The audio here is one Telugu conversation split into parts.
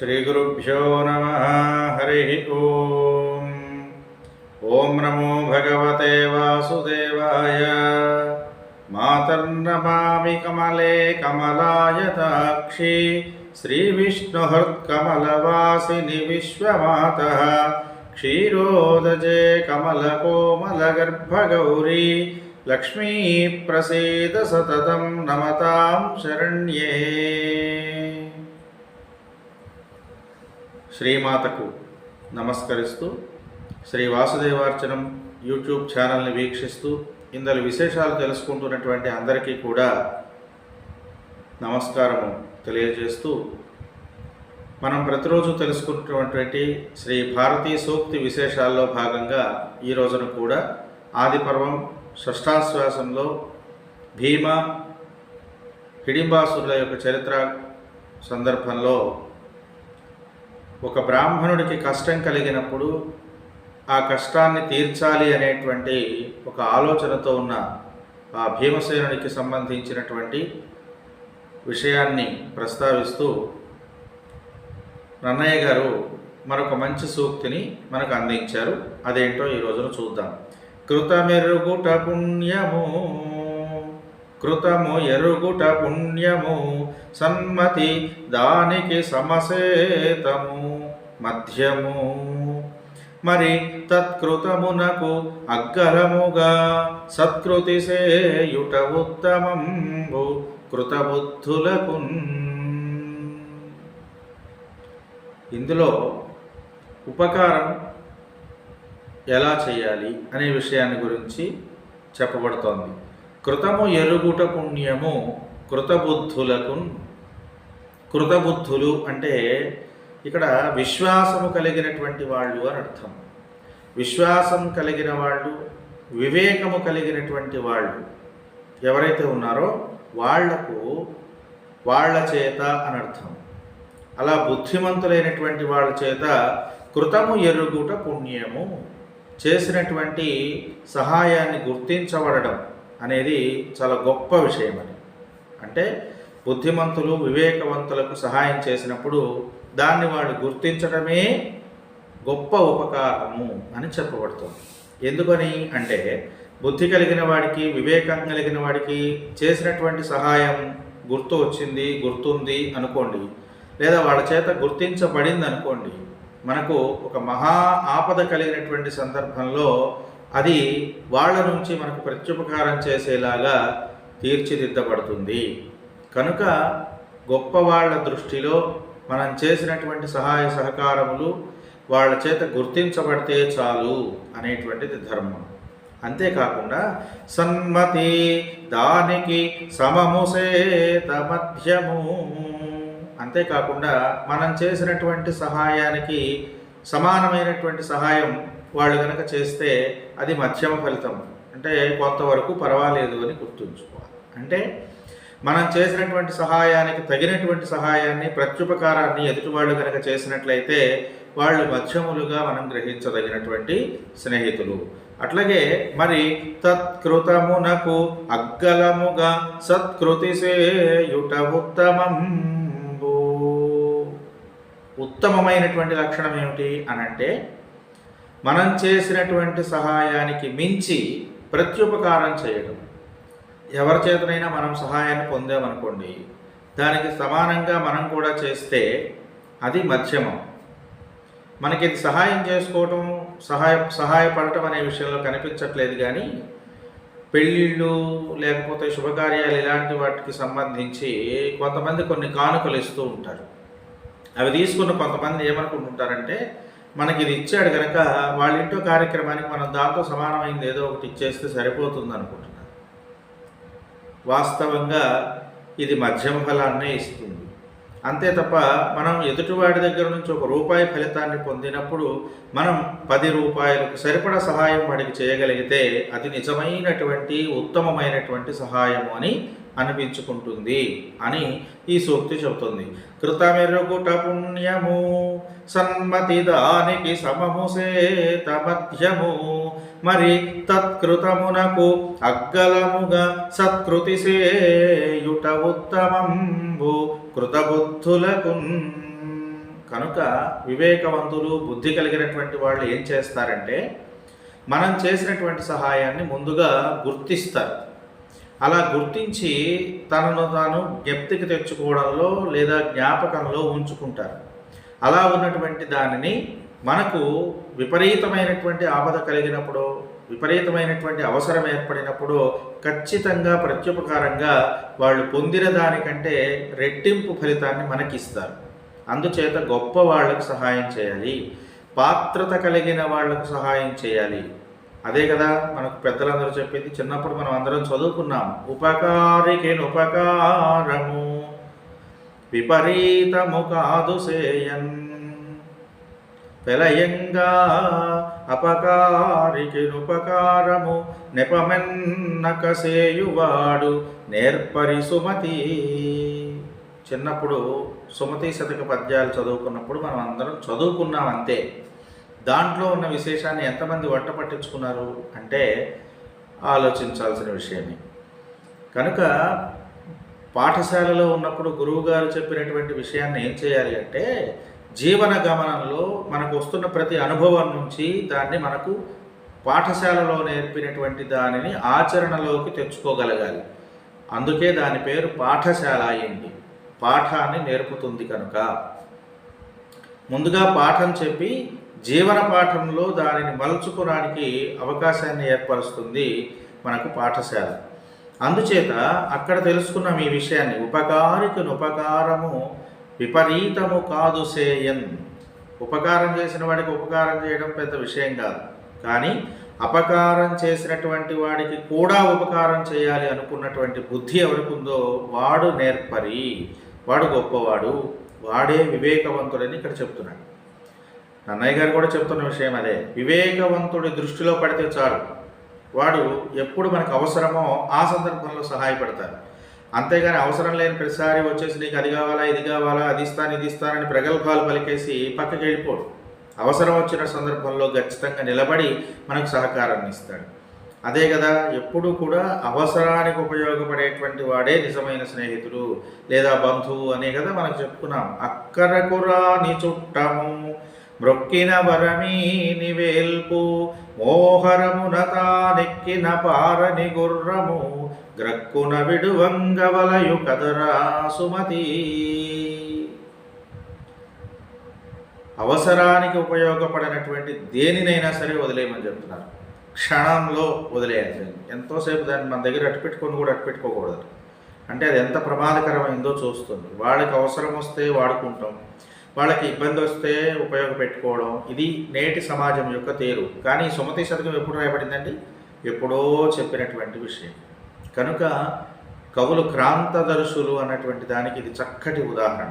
श्रीगुरुभ्यो नमः। हरिः ॐ ॐ नमो भगवते वासुदेवाय। मातर्नमामि कमले कमलायताक्षी श्रीविष्णुहृत्कमलवासिनि विश्वमातः। क्षीरोदजे कमलकोमलगर्भगौरी। लक्ष्मीप्रसीद सततं नमतां शरण्ये। శ్రీమాతకు నమస్కరిస్తూ శ్రీ వాసుదేవార్చనం యూట్యూబ్ ఛానల్ని వీక్షిస్తూ ఇందులో విశేషాలు తెలుసుకుంటున్నటువంటి అందరికీ కూడా నమస్కారము తెలియజేస్తూ మనం ప్రతిరోజు తెలుసుకుంటున్నటువంటి శ్రీ భారతీ సూక్తి విశేషాల్లో భాగంగా ఈ రోజున కూడా ఆదిపర్వం షష్టాశ్వాసంలో భీమ హిడింబాసురుల యొక్క చరిత్ర సందర్భంలో ఒక బ్రాహ్మణుడికి కష్టం కలిగినప్పుడు ఆ కష్టాన్ని తీర్చాలి అనేటువంటి ఒక ఆలోచనతో ఉన్న ఆ భీమసేనుడికి సంబంధించినటువంటి విషయాన్ని ప్రస్తావిస్తూ నన్నయ్య గారు మరొక మంచి సూక్తిని మనకు అందించారు. అదేంటో ఈ రోజున చూద్దాం. కృతమెరుగుట పుణ్యము కృతము ఎరుగుట పుణ్యము సన్మతి దానికి సమసేతము. మధ్యము మరి తత్కృతమునకు అగ్గరముగా సత్కృతి సేయుట ఉత్తమంబు కృతబుద్ధులకు ఇందులో ఉపకారం ఎలా చేయాలి అనే విషయాన్ని గురించి చెప్పబడుతోంది. కృతము ఎరుగుట పుణ్యము కృతబుద్ధులకు కృతబుద్ధులు అంటే ఇక్కడ విశ్వాసము కలిగినటువంటి వాళ్ళు అని అర్థం. విశ్వాసం కలిగిన వాళ్ళు వివేకము కలిగినటువంటి వాళ్ళు ఎవరైతే ఉన్నారో వాళ్ళకు వాళ్ళ చేత అని అర్థం. అలా బుద్ధిమంతులైనటువంటి వాళ్ళ చేత కృతము ఎరుగుట పుణ్యము చేసినటువంటి సహాయాన్ని గుర్తించబడడం. అనేది చాలా గొప్ప విషయం అని అంటే బుద్ధిమంతులు వివేకవంతులకు సహాయం చేసినప్పుడు దాన్ని వాళ్ళు గుర్తించడమే గొప్ప ఉపకారము అని చెప్పబడుతుంది. ఎందుకని అంటే బుద్ధి కలిగిన వాడికి వివేకం కలిగిన వాడికి చేసినటువంటి సహాయం గుర్తు వచ్చింది గుర్తుంది అనుకోండి. లేదా వాళ్ళ చేత గుర్తించబడింది అనుకోండి. మనకు ఒక మహా ఆపద కలిగినటువంటి సందర్భంలో అది వాళ్ళ నుంచి మనకు ప్రత్యుపకారం చేసేలాగా తీర్చిదిద్దబడుతుంది. కనుక గొప్ప వాళ్ళ దృష్టిలో మనం చేసినటువంటి సహాయ సహకారములు వాళ్ళ చేత గుర్తించబడితే చాలు అనేటువంటిది ధర్మం. అంతేకాకుండా సన్మతి దానికి సమము మధ్యము. అంతేకాకుండా మనం చేసినటువంటి సహాయానికి సమానమైనటువంటి సహాయం వాళ్ళు కనుక చేస్తే అది మధ్యమ ఫలితం. అంటే కొంతవరకు పర్వాలేదు అని గుర్తుంచుకోవాలి. అంటే మనం చేసినటువంటి సహాయానికి తగినటువంటి సహాయాన్ని ప్రత్యుపకారాన్ని ఎదుటివాళ్ళు కనుక చేసినట్లయితే వాళ్ళు మధ్యములుగా మనం గ్రహించదగినటువంటి స్నేహితులు. అట్లాగే మరి తత్కృతమునకు అగ్గలముగా సత్కృతి సేయుట ఉత్తమంబు ఉత్తమమైనటువంటి లక్షణం ఏమిటి అనంటే మనం చేసినటువంటి సహాయానికి మించి ప్రత్యుపకారం చేయడం ఎవరి చేతనైనా మనం సహాయాన్ని పొందామనుకోండి దానికి సమానంగా మనం కూడా చేస్తే అది మధ్యమం. మనకి ఇది సహాయం చేసుకోవటం సహాయ సహాయపడటం అనే విషయంలో కనిపించట్లేదు కానీ పెళ్ళిళ్ళు లేకపోతే శుభకార్యాలు ఇలాంటి వాటికి సంబంధించి కొంతమంది కొన్ని కానుకలు ఇస్తూ ఉంటారు. అవి తీసుకున్న కొంతమంది ఏమనుకుంటుంటారంటే మనకి ఇది ఇచ్చాడు కనుక వాళ్ళ ఇంటో కార్యక్రమానికి మనం దాంతో సమానమైంది ఏదో ఒకటి ఇచ్చేస్తే సరిపోతుంది అనుకుంటున్నాను వాస్తవంగా ఇది మధ్యమ ఫలాన్నే ఇస్తుంది. అంతే తప్ప మనం ఎదుటివాడి దగ్గర నుంచి ఒక రూపాయి ఫలితాన్ని పొందినప్పుడు మనం పది రూపాయలకు సరిపడ సహాయం వాడికి చేయగలిగితే అది నిజమైనటువంటి ఉత్తమమైనటువంటి సహాయము అని అనిపించుకుంటుంది అని ఈ సూక్తి చెబుతుంది. కృతమెరుగుట పుణ్యము సన్మతి దానికి సమము సేత మధ్యము. మరి తత్కృతమునకు అగ్గలముగా సత్కృతి సేయుట ఉత్తమంబు కృతబుద్ధులకు కనుక వివేకవంతులు బుద్ధి కలిగినటువంటి వాళ్ళు ఏం చేస్తారంటే మనం చేసినటువంటి సహాయాన్ని ముందుగా గుర్తిస్తారు. అలా గుర్తించి తనను తాను జ్ఞప్తికి తెచ్చుకోవడంలో లేదా జ్ఞాపకంలో ఉంచుకుంటారు. అలా ఉన్నటువంటి దానిని మనకు విపరీతమైనటువంటి ఆపద కలిగినప్పుడు విపరీతమైనటువంటి అవసరం ఏర్పడినప్పుడు ఖచ్చితంగా ప్రత్యుపకారంగా వాళ్ళు పొందిన దానికంటే రెట్టింపు ఫలితాన్ని మనకిస్తారు. అందుచేత గొప్ప వాళ్ళకు సహాయం చేయాలి. పాత్రత కలిగిన వాళ్ళకు సహాయం చేయాలి. అదే కదా మనకు పెద్దలందరూ చెప్పింది. చిన్నప్పుడు మనం అందరం చదువుకున్నాం. ఉపకారికి ఉపకారము. విపరీతము కాదు సేయన్ పెలయంగా అపకారికి ఉపకారము. నెపమెన్నక సేయువాడు నేర్పరి సుమతి. చిన్నప్పుడు సుమతి శతక పద్యాలు చదువుకున్నప్పుడు మనం అందరం చదువుకున్నాం అంతే. దాంట్లో ఉన్న విశేషాన్ని ఎంతమంది వంట పట్టించుకున్నారు అంటే ఆలోచించాల్సిన విషయమే. కనుక పాఠశాలలో ఉన్నప్పుడు గురువుగారు చెప్పినటువంటి విషయాన్ని ఏం చేయాలి అంటే జీవన గమనంలో మనకు వస్తున్న ప్రతి అనుభవం నుంచి దాన్ని మనకు పాఠశాలలో నేర్పినటువంటి దానిని ఆచరణలోకి తెచ్చుకోగలగాలి. అందుకే దాని పేరు పాఠశాల అయింది. పాఠాన్ని నేర్పుతుంది కనుక. ముందుగా పాఠం చెప్పి జీవన పాఠంలో దానిని మలుచుకోవడానికి అవకాశాన్ని ఏర్పరుస్తుంది మనకు పాఠశాల. అందుచేత అక్కడ తెలుసుకున్నాం ఈ విషయాన్ని. ఉపకారికి ఉపకారము విపరీతము కాదు సేయన్. ఉపకారం చేసిన వాడికి ఉపకారం చేయడం పెద్ద విషయం కాదు. కానీ అపకారం చేసినటువంటి వాడికి కూడా ఉపకారం చేయాలి అనుకున్నటువంటి బుద్ధి ఎవరికి ఉందో వాడు నేర్పరి. వాడు గొప్పవాడు. వాడే వివేకవంతుడని ఇక్కడ చెప్తున్నాడు. అన్నయ్య గారు కూడా చెప్తున్న విషయం అదే. వివేకవంతుడి దృష్టిలో పడితే చాలు. వాడు ఎప్పుడు మనకు అవసరమో ఆ సందర్భంలో సహాయపడతారు అంతేగాని అవసరం లేని ప్రతిసారి వచ్చేసి నీకు అది కావాలా ఇది కావాలా అది ఇస్తాను ఇది ఇస్తానని ప్రగల్భాలు పలికేసి పక్కకి వెళ్ళిపోడు. అవసరం వచ్చిన సందర్భంలో ఖచ్చితంగా నిలబడి మనకు సహకారాన్ని ఇస్తాడు. అదే కదా ఎప్పుడు కూడా అవసరానికి ఉపయోగపడేటువంటి వాడే నిజమైన స్నేహితుడు లేదా బంధువు అనే కదా మనం చెప్పుకున్నాం. అక్కరకురా నీ చుట్టము. మ్రొక్కిన వరమీ నివేల్పు మోహరమున తానెక్కిన పారని గుర్రము గ్రక్కున విడువంగవలయు కదరా సుమతి. అవసరానికి ఉపయోగపడినటువంటి దేనినైనా సరే వదిలేయమని చెప్తున్నారు. క్షణంలో వదిలేయాలి ఎంతోసేపు దాన్ని మన దగ్గర అట్టుపెట్టుకొని కూడా అట్టుపెట్టుకోకూడదు అంటే అది ఎంత ప్రమాదకరమైందో చూస్తుంది. వాళ్ళకి అవసరం వస్తే వాడుకుంటాం. వాళ్ళకి ఇబ్బంది వస్తే ఉపయోగపెట్టుకోవడం ఇది నేటి సమాజం యొక్క తేరు. కానీ సుమతి శతకం ఎప్పుడు రాయబడిందండి? ఎప్పుడో చెప్పినటువంటి విషయం. కనుక కవులు క్రాంతదర్శులు అన్నటువంటి దానికి ఇది చక్కటి ఉదాహరణ.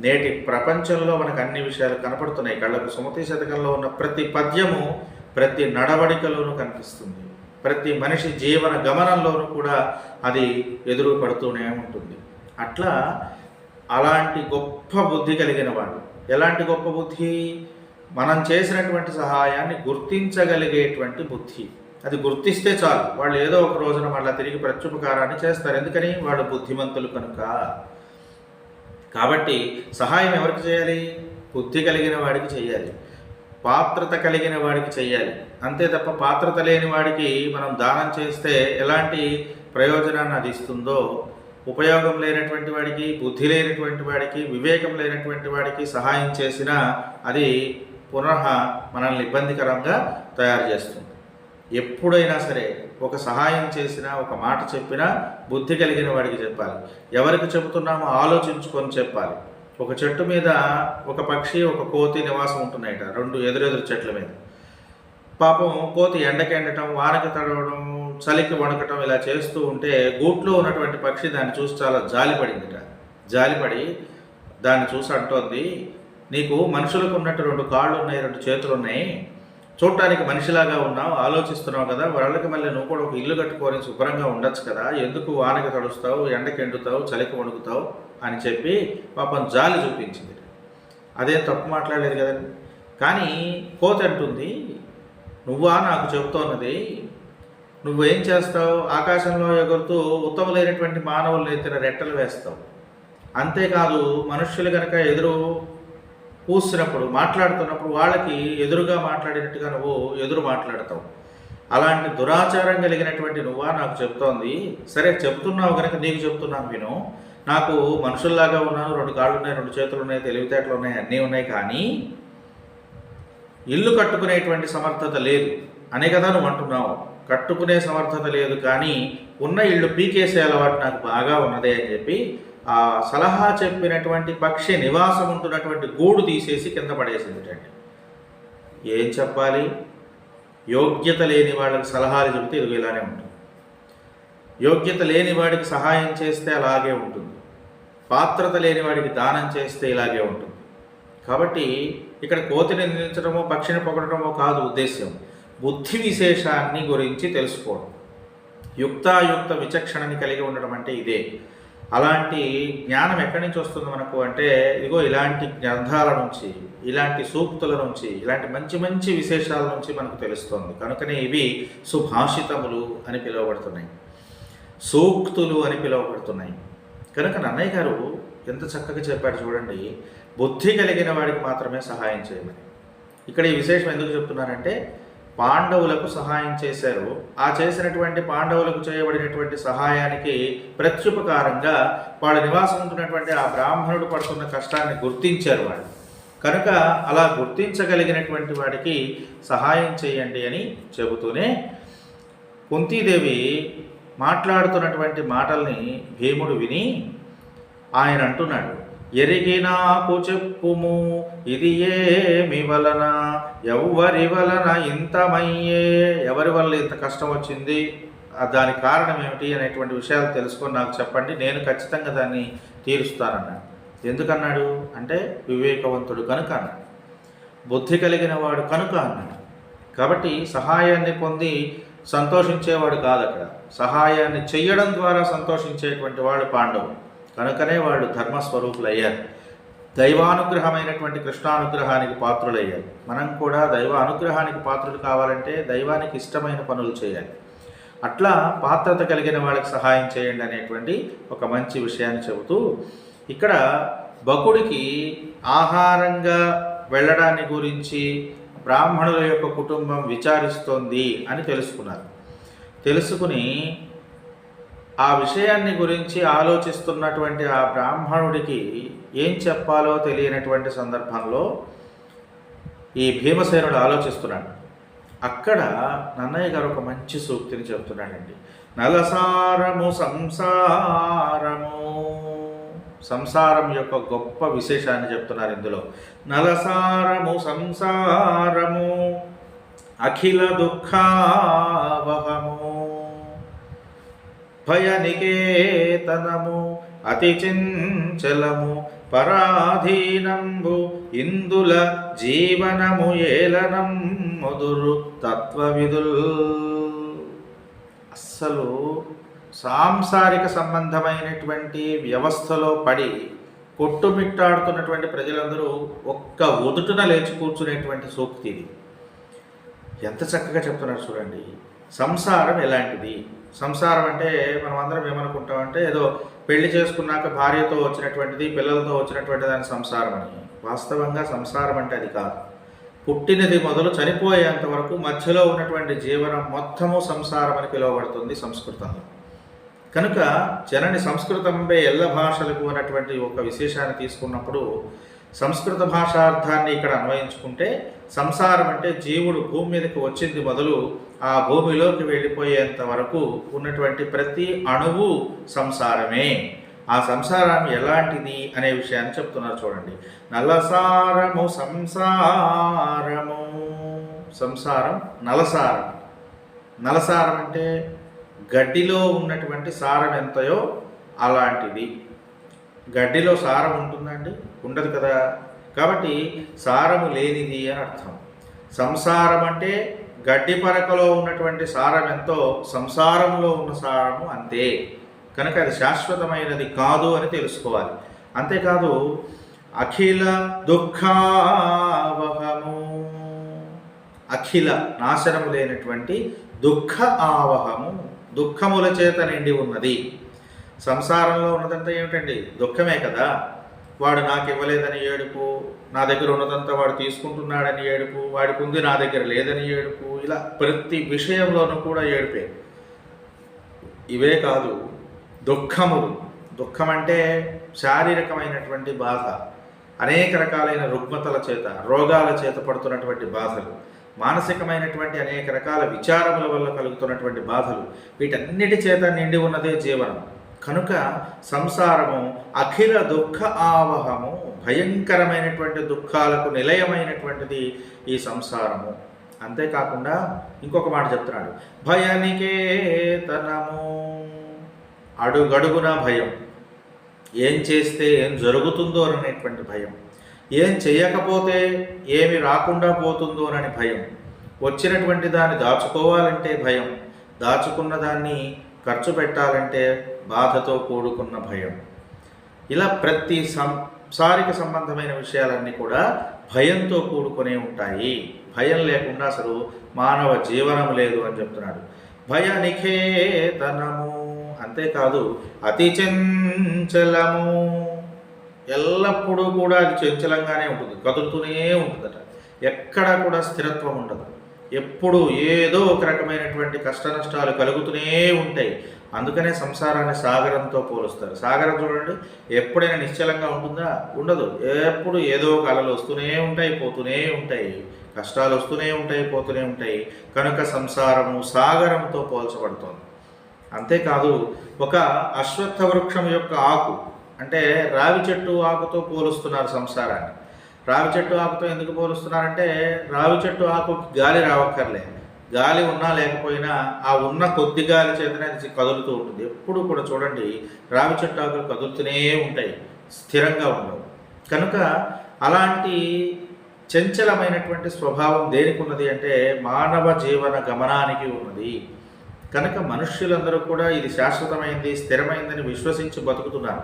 నేటి ప్రపంచంలో మనకు అన్ని విషయాలు కనపడుతున్నాయి. కళ్ళకు సుమతి శతకంలో ఉన్న ప్రతి పద్యము ప్రతి నడవడికలోనూ కనిపిస్తుంది. ప్రతి మనిషి జీవన గమనంలోనూ కూడా అది ఎదురు పడుతూనే ఉంటుంది. అట్లా అలాంటి గొప్ప బుద్ధి కలిగిన వాడు. ఎలాంటి గొప్ప బుద్ధి? మనం చేసినటువంటి సహాయాన్ని గుర్తించగలిగేటువంటి బుద్ధి. అది గుర్తిస్తే చాలు. వాళ్ళు ఏదో ఒక రోజున మళ్ళీ తిరిగి ప్రత్యుపకారాన్ని చేస్తారు. ఎందుకని? వాళ్ళు బుద్ధిమంతులు కనుక. కాబట్టి సహాయం ఎవరికి చేయాలి? బుద్ధి కలిగిన వాడికి చేయాలి. పాత్రత కలిగిన వాడికి చేయాలి. అంతే తప్ప పాత్రత లేని వాడికి మనం దానం చేస్తే ఎలాంటి ప్రయోజనాన్ని అది ఇస్తుందో ఉపయోగం లేనటువంటి వాడికి బుద్ధి లేనటువంటి వాడికి వివేకం లేనటువంటి వాడికి సహాయం చేసినా అది పునః మనల్ని ఇబ్బందికరంగా తయారు చేస్తుంది. ఎప్పుడైనా సరే ఒక సహాయం చేసినా ఒక మాట చెప్పినా బుద్ధి కలిగిన వాడికి చెప్పాలి. ఎవరికి చెబుతున్నామో ఆలోచించుకొని చెప్పాలి. ఒక చెట్టు మీద ఒక పక్షి ఒక కోతి నివాసం ఉంటున్నాయట రెండు ఎదురెదురు చెట్ల మీద. పాపం కోతి ఎండకెండటం వానకి తడవడం చలికి వణకటం ఇలా చేస్తూ ఉంటే గూట్లో ఉన్నటువంటి పక్షి దాన్ని చూసి చాలా జాలిపడిందిట. జాలిపడి దాన్ని చూసి అంటోంది నీకు మనుషులకు ఉన్నట్టు రెండు కాళ్ళు ఉన్నాయి రెండు చేతులు ఉన్నాయి. చూడటానికి మనిషిలాగా ఉన్నావు ఆలోచిస్తున్నావు కదా వాళ్ళకి మళ్ళీ నువ్వు కూడా ఒక ఇల్లు కట్టుకొని శుభ్రంగా ఉండొచ్చు కదా. ఎందుకు వానకి తడుస్తావు ఎండకి ఎండుతావు చలికి వణుకుతావు? అని చెప్పి పాపం జాలి చూపించింది అదే తప్పు మాట్లాడలేదు కదండి. కానీ కోతంటుంది నువ్వా నాకు చెబుతోన్నది నువ్వేం చేస్తావు? ఆకాశంలో ఎగురుతూ ఉత్తమలైనటువంటి మానవులు ఎత్తిన రెట్టలు వేస్తావు. అంతేకాదు మనుష్యులు కనుక ఎదురు పూసినప్పుడు మాట్లాడుతున్నప్పుడు వాళ్ళకి ఎదురుగా మాట్లాడినట్టుగా నువ్వు ఎదురు మాట్లాడతావు. అలాంటి దురాచారం కలిగినటువంటి నువ్వా నాకు చెప్తోంది. సరే చెప్తున్నావు కనుక నీకు చెప్తున్నాను విను. నాకు మనుషుల్లాగా ఉన్నాను. రెండు కాళ్ళు ఉన్నాయి రెండు చేతులు ఉన్నాయి తెలివితేటలు ఉన్నాయి అన్నీ ఉన్నాయి కానీ ఇల్లు కట్టుకునేటువంటి సమర్థత లేదు. అనే కదా నువ్వు అంటున్నావు. కట్టుకునే సమర్థత లేదు కానీ ఉన్న ఇళ్ళు పీకేసే అలవాటు నాకు బాగా ఉన్నదే అని చెప్పి ఆ సలహా చెప్పినటువంటి పక్షి నివాసం ఉంటున్నటువంటి గూడు తీసేసి కింద పడేసింది ఏం చెప్పాలి? యోగ్యత లేని వాళ్ళకి సలహాలు చెబితే ఇది ఇలానే ఉంటుంది. యోగ్యత లేని వాడికి సహాయం చేస్తే అలాగే ఉంటుంది. పాత్రత లేని వాడికి దానం చేస్తే ఇలాగే ఉంటుంది. కాబట్టి ఇక్కడ కోతిని నిందించడమో పక్షిని పొగడమో కాదు ఉద్దేశ్యం. బుద్ధి విశేషాన్ని గురించి తెలుసుకోవడం. యుక్తాయుక్త విచక్షణని కలిగి ఉండడం అంటే ఇదే. అలాంటి జ్ఞానం ఎక్కడి నుంచి వస్తుంది మనకు అంటే ఇదిగో ఇలాంటి గ్రంథాల నుంచి ఇలాంటి సూక్తుల నుంచి ఇలాంటి మంచి మంచి విశేషాల నుంచి మనకు తెలుస్తుంది. కనుకనే ఇవి సుభాషితములు అని పిలువబడుతున్నాయి. సూక్తులు అని పిలువబడుతున్నాయి. కనుక నన్నయ్య గారు ఎంత చక్కగా చెప్పాడు చూడండి బుద్ధి కలిగిన వాడికి మాత్రమే సహాయం చేయమని. ఇక్కడ ఈ విశేషం ఎందుకు చెప్తున్నారంటే పాండవులకు సహాయం చేశారు. ఆ చేసినటువంటి పాండవులకు చేయబడినటువంటి సహాయానికి ప్రత్యుపకారంగా వాళ్ళ నివాసం ఉంటున్నటువంటి ఆ బ్రాహ్మణుడు పడుతున్న కష్టాన్ని గుర్తించారు వాళ్ళు. కనుక అలా గుర్తించగలిగినటువంటి వాడికి సహాయం చేయండి అని చెబుతూనే కుంతీదేవి మాట్లాడుతున్నటువంటి మాటల్ని భీముడు విని ఆయన అంటున్నాడు ఎరిగి నాకు చెప్పుము ఇది ఏమి వలన? ఎవరి వలన ఇంతమయ్యే? ఎవరి వల్ల ఇంత కష్టం వచ్చింది? దానికి కారణం ఏమిటి అనేటువంటి విషయాలు తెలుసుకొని నాకు చెప్పండి. నేను ఖచ్చితంగా దాన్ని తీరుస్తానన్నాడు. ఎందుకన్నాడు? అంటే వివేకవంతుడు కనుక అన్నాడు. బుద్ధి కలిగిన వాడు కనుక అన్నాడు. కాబట్టి సహాయాన్ని పొంది సంతోషించేవాడు కాదు అక్కడ సహాయాన్ని చెయ్యడం ద్వారా సంతోషించేటువంటి వాడు పాండవుడు కనుకనే వాళ్ళు ధర్మస్వరూపులయ్యారు. దైవానుగ్రహమైనటువంటి కృష్ణానుగ్రహానికి పాత్రులయ్యారు. మనం కూడా దైవ అనుగ్రహానికి పాత్రులు కావాలంటే దైవానికి ఇష్టమైన పనులు చేయాలి. అట్లా పాత్రత కలిగిన వాళ్ళకి సహాయం చేయండి అనేటువంటి ఒక మంచి విషయాన్ని చెబుతూ ఇక్కడ బకుడికి ఆహారంగా వెళ్ళడాన్ని గురించి బ్రాహ్మణుల యొక్క కుటుంబం విచారిస్తోంది అని తెలుసుకున్నారు. తెలుసుకుని ఆ విషయాన్ని గురించి ఆలోచిస్తున్నటువంటి ఆ బ్రాహ్మణుడికి ఏం చెప్పాలో తెలియనటువంటి సందర్భంలో ఈ భీమసేనుడు ఆలోచిస్తున్నాడు. అక్కడ నన్నయ్య గారు ఒక మంచి సూక్తిని చెప్తున్నాడండి. నలసారము సంసారము. సంసారం యొక్క గొప్ప విశేషాన్ని చెప్తున్నారు ఇందులో. నలసారము సంసారము. అఖిల దుఃఖ. భయనికేతనము అతి చంచలము పరాధీనంబు ఇందుల జీవనము ఏలనం ముదురు తత్వవిధుల్ అస్సలు సాంసారిక సంబంధమైనటువంటి వ్యవస్థలో పడి కొట్టుమిట్టాడుతున్నటువంటి ప్రజలందరూ ఒక్క ఒదుటున లేచి కూర్చునేటువంటి సూక్తి ఇది. ఎంత చక్కగా చెప్తున్నారు చూడండి. సంసారం ఎలాంటిది? సంసారం అంటే మనం అందరం ఏమనుకుంటామంటే ఏదో పెళ్ళి చేసుకున్నాక భార్యతో వచ్చినటువంటిది పిల్లలతో వచ్చినటువంటి దాని సంసారం అని. వాస్తవంగా సంసారం అంటే అది కాదు. పుట్టినది మొదలు చనిపోయేంత వరకు మధ్యలో ఉన్నటువంటి జీవనం మొత్తము సంసారం అని పిలువబడుతుంది సంస్కృతంలో. కనుక జనని సంస్కృతంపై ఎల్ల భాషలకు అన్నటువంటి ఒక విశేషాన్ని తీసుకున్నప్పుడు సంస్కృత భాషార్థాన్ని ఇక్కడ అన్వయించుకుంటే సంసారం అంటే జీవుడు భూమి మీదకి వచ్చింది మొదలు ఆ భూమిలోకి వెళ్ళిపోయేంత వరకు ఉన్నటువంటి ప్రతి అణువు సంసారమే. ఆ సంసారం ఎలాంటిది అనే విషయాన్ని చెప్తున్నారు చూడండి. నలసారము సంసారము. సంసారం నలసారం. నలసారం అంటే గడ్డిలో ఉన్నటువంటి సారం ఎంతయో అలాంటిది. గడ్డిలో సారం ఉంటుందండి ఉండదు కదా. కాబట్టి సారము లేనిది అని అర్థం. సంసారం అంటే గడ్డి పరకలో ఉన్నటువంటి సారం ఎంతో సంసారంలో ఉన్న సారము అంతే. కనుక అది శాశ్వతమైనది కాదు అని తెలుసుకోవాలి. అంతేకాదు అఖిల దుఃఖావహము. అఖిల నాశనము లేనటువంటి దుఃఖ ఆవహము దుఃఖముల చేత నిండి ఉన్నది. సంసారంలో ఉన్నదంతా ఏమిటండి? దుఃఖమే కదా? వాడు నాకు ఇవ్వలేదని ఏడుపు నా దగ్గర ఉన్నదంతా వాడు తీసుకుంటున్నాడని ఏడుపు వాడికి ఉంది నా దగ్గర లేదని ఏడుపు ఇలా ప్రతి విషయంలోనూ కూడా ఏడుపే. ఇవే కాదు దుఃఖములు దుఃఖం అంటే శారీరకమైనటువంటి బాధ. అనేక రకాలైన రుగ్మతల చేత రోగాల చేత పడుతున్నటువంటి బాధలు. మానసికమైనటువంటి అనేక రకాల విచారముల వల్ల కలుగుతున్నటువంటి బాధలు. వీటన్నిటి చేత నిండి ఉన్నదే జీవనం. కనుక సంసారము అఖిల దుఃఖ ఆవహము భయంకరమైనటువంటి దుఃఖాలకు నిలయమైనటువంటిది ఈ సంసారము. అంతేకాకుండా ఇంకొక మాట చెప్తున్నాడు. భయనికేతనము. అడుగడుగున భయం. ఏం చేస్తే ఏం జరుగుతుందో అనేటువంటి భయం. ఏం చేయకపోతే ఏమి రాకుండా పోతుందో అని భయం. వచ్చినటువంటి దాన్ని దాచుకోవాలంటే భయం. దాచుకున్న దాన్ని ఖర్చు పెట్టాలంటే బాధతో కూడుకున్న భయం. ఇలా ప్రతి సంసారిక సంబంధమైన విషయాలన్నీ కూడా భయంతో కూడుకునే ఉంటాయి. భయం లేకుండా అసలు మానవ జీవనం లేదు అని చెప్తున్నాడు. భయ నిఖేతనము అంతేకాదు అతి చెంచలము. ఎల్లప్పుడూ కూడా అది చెంచలంగానే ఉంటుంది. కదులుతూనే ఉంటుందట. ఎక్కడా కూడా స్థిరత్వం ఉండదు. ఎప్పుడు ఏదో ఒక రకమైనటువంటి కష్ట నష్టాలు కలుగుతూనే ఉంటాయి. అందుకనే సంసారాన్ని సాగరంతో పోలుస్తారు. సాగరం చూడండి ఎప్పుడైనా నిశ్చలంగా ఉంటుందా? ఉండదు. ఎప్పుడు ఏదో ఒక అలలు వస్తూనే ఉంటాయి పోతూనే ఉంటాయి. కష్టాలు వస్తూనే ఉంటాయి పోతూనే ఉంటాయి. కనుక సంసారము సాగరంతో పోల్చబడుతోంది. అంతేకాదు ఒక అశ్వత్థ వృక్షం యొక్క ఆకు అంటే రావి చెట్టు ఆకుతో పోలుస్తున్నారు సంసారాన్ని. రావి చెట్టు ఆకుతో ఎందుకు పోలుస్తున్నారంటే రావి చెట్టు ఆకు గాలి రావక్కర్లే. గాలి ఉన్నా లేకపోయినా ఆ ఉన్న కొద్ది గాలి చేతనే అది కదులుతూ ఉంటుంది. ఎప్పుడు కూడా చూడండి రావి చెట్టు ఆకులు కదులుతూనే ఉంటాయి. స్థిరంగా ఉండవు. కనుక అలాంటి చంచలమైనటువంటి స్వభావం దేనికి ఉన్నది అంటే మానవ జీవన గమనానికి ఉన్నది. కనుక మనుష్యులందరూ కూడా ఇది శాశ్వతమైంది స్థిరమైందని విశ్వసించి బతుకుతున్నారు.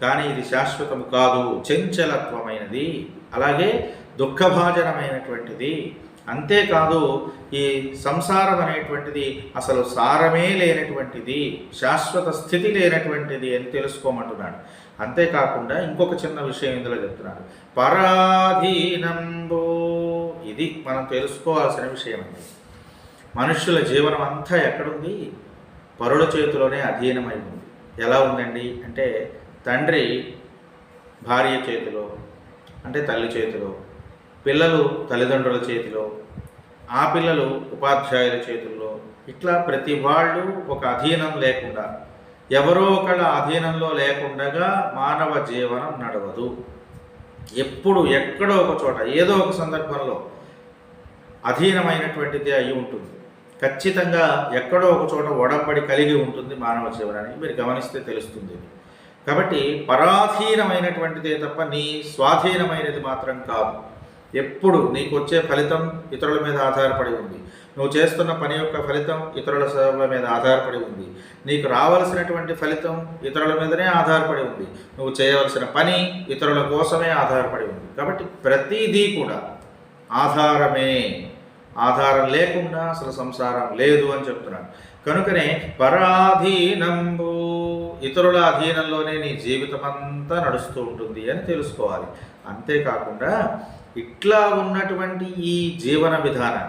కానీ ఇది శాశ్వతం కాదు చంచలత్వమైనది. అలాగే దుఃఖభాజనమైనటువంటిది. అంతేకాదు ఈ సంసారం అనేటువంటిది అసలు సారమే లేనటువంటిది శాశ్వత స్థితి లేనటువంటిది అని తెలుసుకోమంటున్నాడు. అంతేకాకుండా ఇంకొక చిన్న విషయం ఇందులో చెప్తున్నాడు. పరాధీనంబో. ఇది మనం తెలుసుకోవాల్సిన విషయం అండి. మనుష్యుల జీవనం అంతా ఎక్కడుంది? పరుల చేతిలోనే అధీనమై ఉంది. ఎలా ఉందండి? అంటే తండ్రి భార్య చేతిలో అంటే తల్లి చేతిలో పిల్లలు తల్లిదండ్రుల చేతిలో ఆ పిల్లలు ఉపాధ్యాయుల చేతుల్లో. ఇట్లా ప్రతి వాళ్ళు ఒక అధీనం లేకుండా ఎవరో ఒకళ్ళ అధీనంలో లేకుండగా మానవ జీవనం నడవదు. ఎప్పుడు ఎక్కడో ఒక చోట ఏదో ఒక సందర్భంలో అధీనమైనటువంటిది అయి ఉంటుంది. ఖచ్చితంగా ఎక్కడో ఒక చోట ఒడంబడి కలిగి ఉంటుంది మానవ జీవనానికి మీరు గమనిస్తే తెలుస్తుంది కాబట్టి పరాధీనమైనటువంటిదే తప్ప నీ స్వాధీనమైనది మాత్రం కాదు. ఎప్పుడు నీకు వచ్చే ఫలితం ఇతరుల మీద ఆధారపడి ఉంది. నువ్వు చేస్తున్న పని యొక్క ఫలితం ఇతరుల సేవల మీద ఆధారపడి ఉంది. నీకు రావలసినటువంటి ఫలితం ఇతరుల మీదనే ఆధారపడి ఉంది. నువ్వు చేయవలసిన పని ఇతరుల కోసమే ఆధారపడి ఉంది. కాబట్టి ప్రతిదీ కూడా ఆధారమే. ఆధారం లేకుండా అసలు సంసారం లేదు అని చెప్తున్నాను. కనుకనే పరాధీనంబు ఇతరుల అధీనంలోనే నీ జీవితం అంతా నడుస్తూ ఉంటుంది అని తెలుసుకోవాలి. అంతేకాకుండా ఇట్లా ఉన్నటువంటి ఈ జీవన విధానం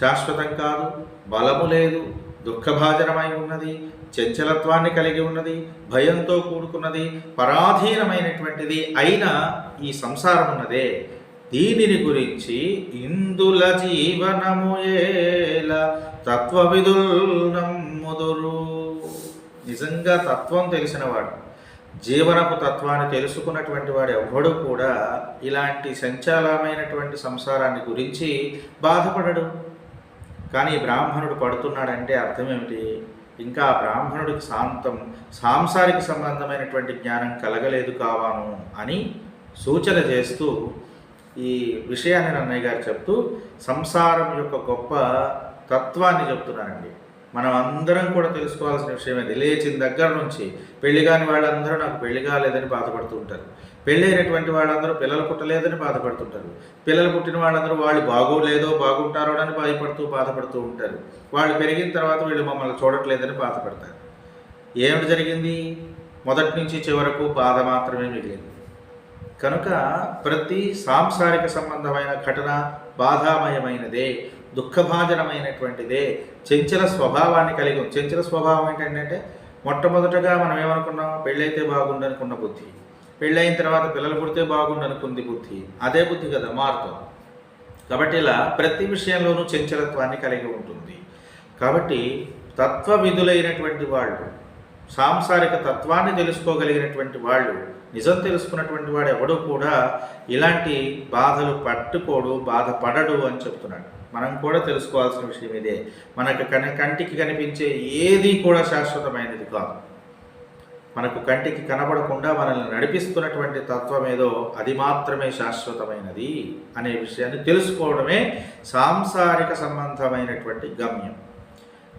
శాశ్వతం కాదు బలము లేదు దుఃఖభాజనమై ఉన్నది చంచలత్వాన్ని కలిగి ఉన్నది భయంతో కూడుకున్నది పరాధీనమైనటువంటిది అయిన ఈ సంసారం ఉన్నదే. దీనిని గురించి ఇందుల జీవనము ఏల తత్వవిధుల్ నమ్ముదురు. నిజంగా తత్వం తెలిసినవాడు జీవనపు తత్వాన్ని తెలుసుకున్నటువంటి వాడు ఎవ్వడు కూడా ఇలాంటి సంచాలమైనటువంటి సంసారాన్ని గురించి బాధపడడు. కానీ బ్రాహ్మణుడు పడుతున్నాడంటే అర్థం ఏమిటి? ఇంకా బ్రాహ్మణుడికి శాంతం సాంసారిక సంబంధమైనటువంటి జ్ఞానం కలగలేదు కావాను అని సూచన చేస్తూ ఈ విషయాన్ని నన్నయ్య గారు చెప్తూ సంసారం యొక్క గొప్ప తత్వాన్ని చెప్తున్నారండి. మనం అందరం కూడా తెలుసుకోవాల్సిన విషయం ఇది లేచిన దగ్గర నుంచి పెళ్ళి కాని వాళ్ళందరూ నాకు పెళ్ళి కాలేదని బాధపడుతూ ఉంటారు. పెళ్ళైనటువంటి వాళ్ళందరూ పిల్లలు పుట్టలేదని బాధపడుతుంటారు పిల్లలు పుట్టిన వాళ్ళందరూ వాళ్ళు బాగోలేదో బాగుంటారో అని భయపడుతూ బాధపడుతూ ఉంటారు. వాళ్ళు పెరిగిన తర్వాత వీళ్ళు మమ్మల్ని చూడట్లేదని బాధపడతారు. ఏమిటి జరిగింది? మొదటి నుంచి చివరకు బాధ మాత్రమే మిగిలింది. కనుక ప్రతి సాంసారిక సంబంధమైన ఘటన బాధామయమైనదే. దుఃఖభాజనమైనటువంటిదే. చెంచల స్వభావాన్ని కలిగి ఉంది. చెంచల స్వభావం ఏంటంటే మొట్టమొదటగా మనం ఏమనుకున్నాం పెళ్ళైతే బాగుండు అనుకున్న బుద్ధి. పెళ్ళైన తర్వాత పిల్లలు పుడితే బాగుండు అనుకుంది బుద్ధి. అదే బుద్ధి కదా మారుతుంది కాబట్టి ఇలా ప్రతి విషయంలోనూ చంచలత్వాన్ని కలిగి ఉంటుంది. కాబట్టి తత్వ విధులైనటువంటి వాళ్ళు సాంసారిక తత్వాన్ని తెలుసుకోగలిగినటువంటి వాళ్ళు నిజం తెలుసుకున్నటువంటి వాడు ఎవడు కూడా ఇలాంటి బాధలు పట్టుకోడు బాధపడడు అని చెప్తున్నాడు. మనం కూడా తెలుసుకోవాల్సిన విషయం ఇదే. మనకు కన కంటికి కనిపించే ఏది కూడా శాశ్వతమైనది కాదు. మనకు కంటికి కనబడకుండా మనల్ని నడిపిస్తున్నటువంటి తత్వం ఏదో అది మాత్రమే శాశ్వతమైనది అనే విషయాన్ని తెలుసుకోవడమే సాంసారిక సంబంధమైనటువంటి గమ్యం.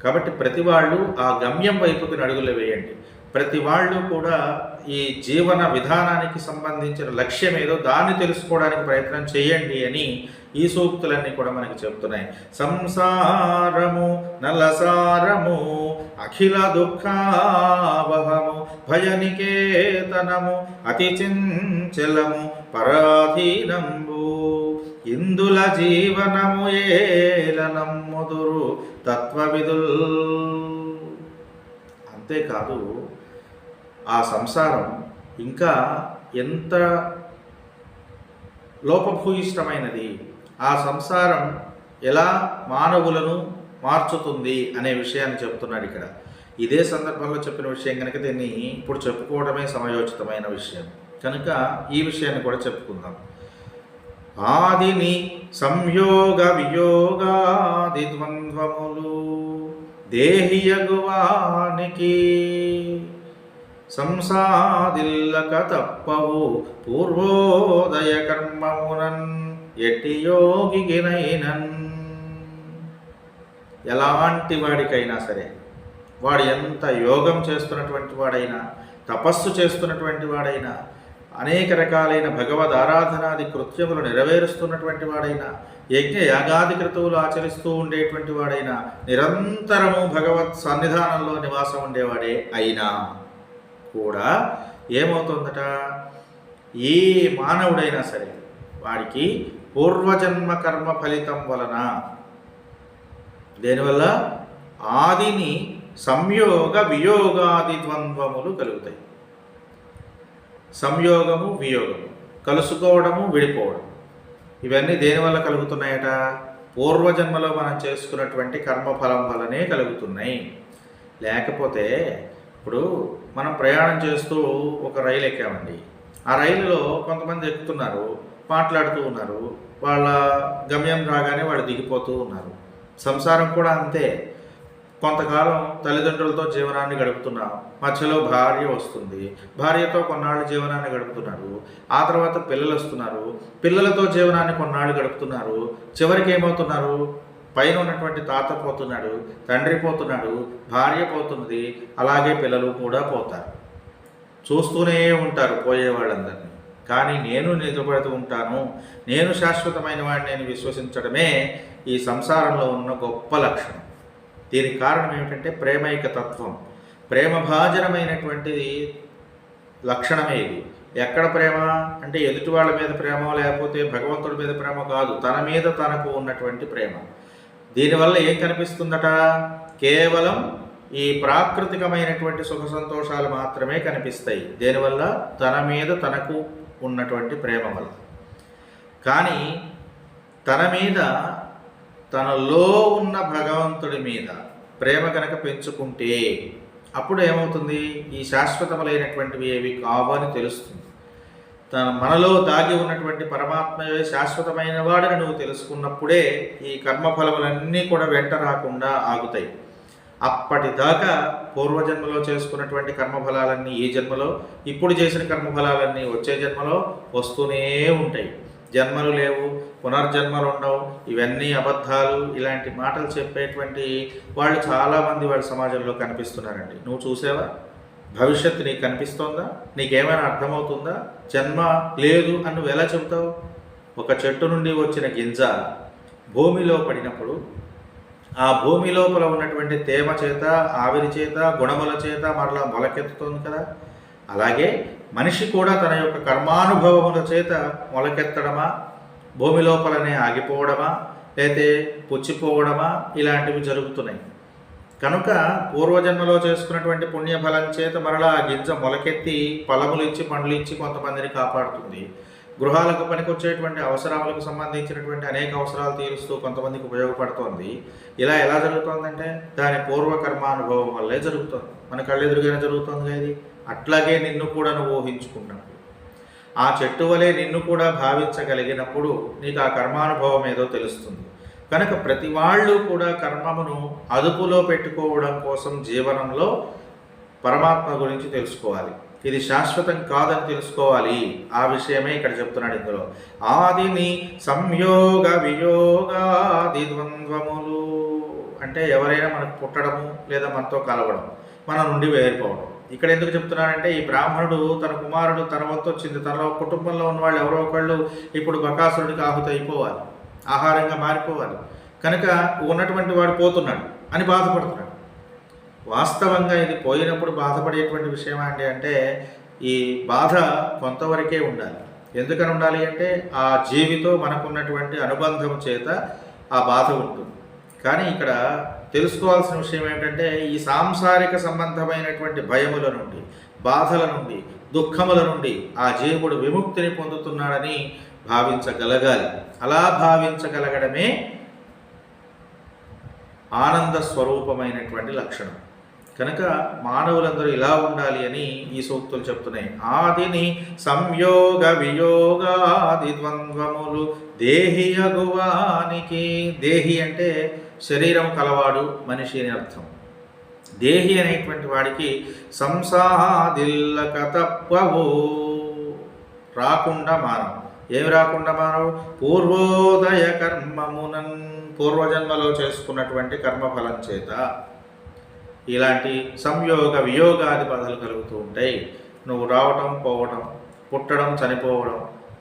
కాబట్టి ప్రతి వాళ్ళు ఆ గమ్యం వైపుకి అడుగులు వేయండి. ప్రతి వాళ్ళు కూడా ఈ జీవన విధానానికి సంబంధించిన లక్ష్యం ఏదో దాన్ని తెలుసుకోవడానికి ప్రయత్నం చేయండి అని ఈ సూక్తులన్నీ కూడా మనకి చెప్తున్నాయి. సంసారము నలసారము అఖిల దుఃఖావహము భయనికేతనము అతి చించలము పరాధీనంబు ఇందుల జీవనము ఏలనమ్ముదురు తత్వవిదుల్. అంతేకాదు ఆ సంసారం ఇంకా ఎంత లోపభూయిష్టమైనది? ఆ సంసారం ఎలా మానవులను మార్చుతుంది అనే విషయాన్ని చెప్తున్నాడు ఇక్కడ. ఇదే సందర్భంలో చెప్పిన విషయం కనుక దీన్ని ఇప్పుడు చెప్పుకోవడమే సమయోచితమైన విషయం. కనుక ఈ విషయాన్ని కూడా చెప్పుకుందాం. ఆదిని సంయోగ వియోగాది ద్వంద్వములు దేహియగువానికి సంసాదిల్లక తప్పవు పూర్వోదయ కర్మమునన్ ఎట్టి యోగికినైనన్ ఎలాంటి వాడికైనా సరే వాడు ఎంత యోగం చేస్తున్నటువంటి వాడైనా తపస్సు చేస్తున్నటువంటి వాడైనా అనేక రకాలైన భగవద్ ఆరాధనాది కృత్యములు నెరవేరుస్తున్నటువంటి వాడైనా యజ్ఞ యాగాది క్రతువులు ఆచరిస్తూ ఉండేటువంటి వాడైనా నిరంతరము భగవత్ సన్నిధానంలో నివాసం ఉండేవాడే అయినా. కూడా ఏమవుతుందట? ఏ మానవుడైనా సరే వాడికి పూర్వజన్మ కర్మ ఫలితం వలన దేనివల్ల? ఆదిని సంయోగ వియోగాది ద్వంద్వములు కలుగుతాయి. సంయోగము వియోగము కలుసుకోవడము విడిపోవడం. ఇవన్నీ దేనివల్ల కలుగుతున్నాయట? పూర్వజన్మలో మనం చేసుకున్నటువంటి కర్మఫలం వలనే కలుగుతున్నాయి. లేకపోతే ఇప్పుడు మనం ప్రయాణం చేస్తూ ఒక రైలు ఎక్కామండి. ఆ రైలులో కొంతమంది ఎక్కుతున్నారు మాట్లాడుతూ ఉన్నారు వాళ్ళ గమ్యం రాగానే వాళ్ళు దిగిపోతూ ఉన్నారు. సంసారం కూడా అంతే. కొంతకాలం తల్లిదండ్రులతో జీవనాన్ని గడుపుతున్నాం మధ్యలో భార్య వస్తుంది. భార్యతో కొన్నాళ్ళు జీవనాన్ని గడుపుతున్నారు. ఆ తర్వాత పిల్లలు వస్తున్నారు. పిల్లలతో జీవనాన్ని కొన్నాళ్ళు గడుపుతున్నారు. చివరికి ఏమవుతున్నారు? పైన ఉన్నటువంటి తాత పోతున్నాడు తండ్రి పోతున్నాడు భార్య పోతున్నది అలాగే పిల్లలు కూడా పోతారు. చూస్తూనే ఉంటారు పోయే వాళ్ళందరినీ. కానీ నేను నిద్రపడుతూ ఉంటాను నేను శాశ్వతమైన వాడిని నేను విశ్వసించడమే ఈ సంసారంలో ఉన్న గొప్ప లక్షణం. దీనికి కారణం ఏమిటంటే ప్రేమైక తత్వం. ప్రేమ భాజనమైనటువంటిది లక్షణమే ఇది. ఎక్కడ ప్రేమ? అంటే ఎదుటి వాళ్ళ మీద ప్రేమ లేకపోతే భగవంతుడి మీద ప్రేమ కాదు తన మీద తనకు ఉన్నటువంటి ప్రేమ. దీనివల్ల ఏం కనిపిస్తుందట? కేవలం ఈ ప్రాకృతికమైనటువంటి సుఖ సంతోషాలు మాత్రమే కనిపిస్తాయి. దేనివల్ల? తన మీద తనకు ఉన్నటువంటి ప్రేమ వల్ల. కానీ తన మీద తనలో ఉన్న భగవంతుడి మీద ప్రేమ కనుక పెంచుకుంటే అప్పుడు ఏమవుతుంది? ఈ శాశ్వతములైనటువంటివి ఏవి కావని తెలుస్తుంది. తన మనలో దాగి ఉన్నటువంటి పరమాత్మయే శాశ్వతమైన వాడని నువ్వు తెలుసుకున్నప్పుడే ఈ కర్మఫలములన్నీ కూడా వెంట రాకుండా ఆగుతాయి. అప్పటిదాకా పూర్వజన్మలో చేసుకున్నటువంటి కర్మఫలాలన్నీ ఈ జన్మలో ఇప్పుడు చేసిన కర్మఫలాలన్నీ వచ్చే జన్మలో వస్తూనే ఉంటాయి. జన్మలు లేవు పునర్జన్మలు ఉండవు ఇవన్నీ అబద్ధాలు ఇలాంటి మాటలు చెప్పేటువంటి వాళ్ళు చాలామంది వాళ్ళ సమాజంలో కనిపిస్తున్నారండి. నువ్వు చూసావా? భవిష్యత్తు నీకు కనిపిస్తోందా? నీకేమైనా అర్థమవుతుందా? జన్మ లేదు అని నువ్వు ఎలా చెబుతావు? ఒక చెట్టు నుండి వచ్చిన గింజ భూమిలో పడినప్పుడు ఆ భూమి లోపల ఉన్నటువంటి తేమ చేత ఆవిరి చేత గుణముల చేత మరలా మొలకెత్తుతుంది కదా? అలాగే మనిషి కూడా తన యొక్క కర్మానుభవముల చేత మొలకెత్తడమా? భూమి లోపలనే ఆగిపోవడమా? లేతే పుచ్చిపోవడమా? ఇలాంటివి జరుగుతున్నాయి. కనుక పూర్వజన్మలో చేసుకున్నటువంటి పుణ్యఫలం చేత మరలా గింజ మొలకెత్తి ఫలములు ఇచ్చి పండ్లు ఇచ్చి కొంతమందిని కాపాడుతుంది. గృహాలకు పనికొచ్చేటువంటి అవసరాలకు సంబంధించినటువంటి అనేక అవసరాలు తీరుస్తూ కొంతమందికి ఉపయోగపడుతోంది. ఇలా ఎలా జరుగుతోందంటే దాని పూర్వకర్మానుభవం వల్లే జరుగుతుంది. మన కళ్ళెదురుగానే జరుగుతుంది ఇది. అట్లాగే నిన్ను కూడా నువ్వు ఊహించుకున్నప్పుడు ఆ చెట్టు వలె నిన్ను కూడా భావించగలిగినప్పుడు నీకు ఆ కర్మానుభవం ఏదో తెలుస్తుంది. కనుక ప్రతి వాళ్ళు కూడా కర్మమును అదుపులో పెట్టుకోవడం కోసం జీవనంలో పరమాత్మ గురించి తెలుసుకోవాలి. ఇది శాశ్వతం కాదని తెలుసుకోవాలి. ఆ విషయమే ఇక్కడ చెప్తున్నాడు ఇందులో. ఆదిని సంయోగ వియోగాది ద్వంద్వములు అంటే ఎవరైనా మనకు పుట్టడము లేదా మనతో కలవడం మన నుండి వేరిపోవడం. ఇక్కడ ఎందుకు చెప్తున్నానంటే ఈ బ్రాహ్మణుడు తన కుమారుడు తన వంతు వచ్చింది. తనలో కుటుంబంలో ఉన్న వాళ్ళు ఎవరో ఒకళ్ళు ఇప్పుడు బకాసురుడికి ఆహుతి అయిపోవాలి ఆహారంగా మారిపోవాలి. కనుక ఉన్నటువంటి వాడు పోతున్నాడు అని బాధపడుతున్నాడు. వాస్తవంగా ఇది పోయినప్పుడు బాధపడేటువంటి విషయం ఏంటి అంటే ఈ బాధ కొంతవరకే ఉండాలి. ఎందుకని ఉండాలి అంటే ఆ జీవితో మనకున్నటువంటి అనుబంధం చేత ఆ బాధ ఉంటుంది. కానీ ఇక్కడ తెలుసుకోవాల్సిన విషయం ఏంటంటే ఈ సాంసారిక సంబంధమైనటువంటి భయముల నుండి బాధల నుండి దుఃఖముల నుండి ఆ జీవుడు విముక్తిని పొందుతున్నాడని భావించగలగాలి. అలా భావించగలగడమే ఆనంద స్వరూపమైనటువంటి లక్షణం. కనుక మానవులందరూ ఇలా ఉండాలి అని ఈ సూక్తులు చెప్తున్నాయి. ఆదిని సంయోగ వియోగాది ద్వంద్వములు దేహి అగువానికి. దేహి అంటే శరీరం కలవాడు మనిషి అని అర్థం. దేహి అనేటువంటి వాడికి సంసాదిల్ల తప్పవు. రాకుండా మానవు ఏమి రాకుండా మనం పూర్వోదయ కర్మమునన్ పూర్వజన్మలో చేసుకున్నటువంటి కర్మఫలం చేత ఇలాంటి సంయోగ వియోగాది బాధలు కలుగుతూ ఉంటాయి. నువ్వు రావటం పోవడం పుట్టడం చనిపోవడం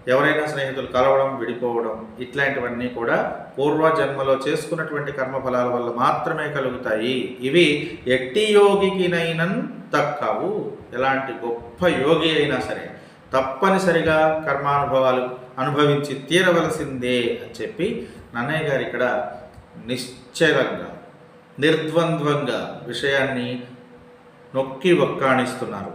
ఎవరైనా స్నేహితులు కలవడం విడిపోవడం ఇట్లాంటివన్నీ కూడా పూర్వజన్మలో చేసుకున్నటువంటి కర్మఫలాల వల్ల మాత్రమే కలుగుతాయి. ఇవి ఎట్టి యోగికినైనన్ తక్కవు. ఎలాంటి గొప్ప యోగి అయినా సరే తప్పనిసరిగా కర్మానుభవాలు అనుభవించి తీరవలసిందే అని చెప్పి నన్నయ్య గారు ఇక్కడ నిశ్చలంగా నిర్ద్వంద్వంగా విషయాన్ని నొక్కి ఒక్కాణిస్తున్నారు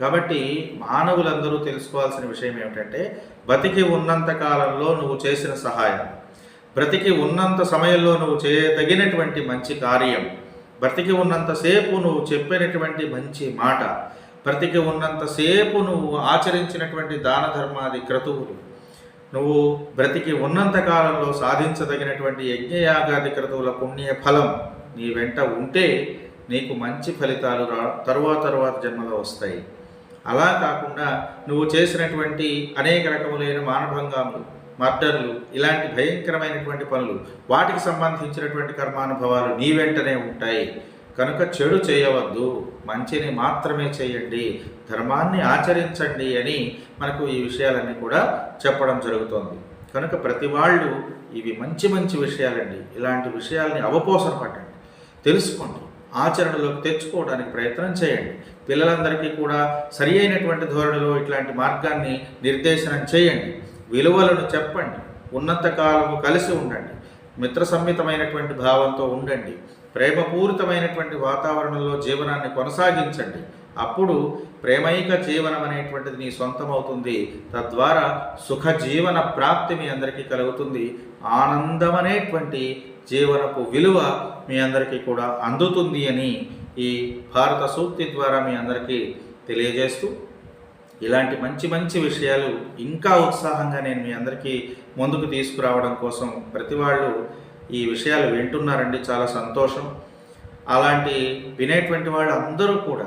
కాబట్టి మానవులందరూ తెలుసుకోవాల్సిన విషయం ఏమిటంటే బతికి ఉన్నంత కాలంలో నువ్వు చేసిన సహాయం బ్రతికి ఉన్నంత సమయంలో నువ్వు చేయదగినటువంటి మంచి కార్యం బ్రతికి ఉన్నంతసేపు నువ్వు చెప్పినటువంటి మంచి మాట బ్రతికి ఉన్నంతసేపు నువ్వు ఆచరించినటువంటి దాన ధర్మాది క్రతువులు నువ్వు బ్రతికి ఉన్నంత కాలంలో సాధించదగినటువంటి యజ్ఞయాగాది క్రతువుల పుణ్య ఫలం నీ వెంట ఉంటే నీకు మంచి ఫలితాలు రా తరువాత తరువాత జన్మలో వస్తాయి. అలా కాకుండా నువ్వు చేసినటువంటి అనేక రకములైన మానభంగాములు మర్డర్లు ఇలాంటి భయంకరమైనటువంటి పనులు వాటికి సంబంధించినటువంటి కర్మానుభవాలు నీ వెంటనే ఉంటాయి. కనుక చెడు చేయవద్దు మంచిని మాత్రమే చేయండి ధర్మాన్ని ఆచరించండి అని మనకు ఈ విషయాలన్నీ కూడా చెప్పడం జరుగుతోంది. కనుక ప్రతి వాళ్ళు ఇవి మంచి మంచి విషయాలండి. ఇలాంటి విషయాల్ని అవపోసన పట్టండి. తెలుసుకోండి. ఆచరణలోకి తెచ్చుకోవడానికి ప్రయత్నం చేయండి. పిల్లలందరికీ కూడా సరి అయినటువంటి ధోరణిలో ఇట్లాంటి మార్గాన్ని నిర్దేశనం చేయండి. విలువలను చెప్పండి. ఉన్నత కాలము కలిసి ఉండండి. మిత్ర సంహితమైనటువంటి భావంతో ఉండండి. ప్రేమపూరితమైనటువంటి వాతావరణంలో జీవనాన్ని కొనసాగించండి. అప్పుడు ప్రేమైక జీవనం అనేటువంటిది నీ సొంతమవుతుంది. తద్వారా సుఖ జీవన ప్రాప్తి మీ అందరికీ కలుగుతుంది. ఆనందం అనేటువంటి జీవనపు విలువ మీ అందరికీ కూడా అందుతుంది అని ఈ భారత సూక్తి ద్వారా మీ అందరికీ తెలియజేస్తూ ఇలాంటి మంచి మంచి విషయాలు ఇంకా ఉత్సాహంగా నేను మీ అందరికీ ముందుకు తీసుకురావడం కోసం ప్రతి వాళ్ళు ఈ విషయాలు వింటున్నారండి చాలా సంతోషం. అలాంటి వినేటువంటి వాళ్ళు అందరూ కూడా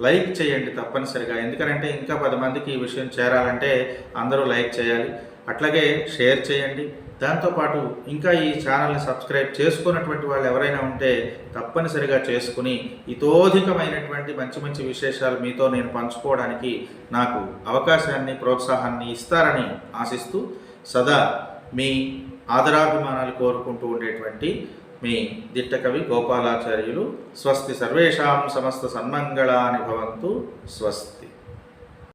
లైక్ చేయండి తప్పనిసరిగా. ఎందుకంటే ఇంకా పది మందికి ఈ విషయం చేరాలంటే అందరూ లైక్ చేయాలి. అట్లాగే షేర్ చేయండి. దాంతోపాటు ఇంకా ఈ ఛానల్ని సబ్స్క్రైబ్ చేసుకున్నటువంటి వాళ్ళు ఎవరైనా ఉంటే తప్పనిసరిగా చేసుకుని ఇతోధికమైనటువంటి మంచి మంచి విశేషాలు మీతో నేను పంచుకోవడానికి నాకు అవకాశాన్ని ప్రోత్సాహాన్ని ఇస్తారని ఆశిస్తూ సదా మీ ఆదరాభిమానాలు కోరుకుంటూ ఉండేటువంటి మీ దిట్టకవి గోపాలాచార్యులు స్వస్తి సర్వేషాం సమస్త సన్మంగళాని భవంతు స్వస్తి.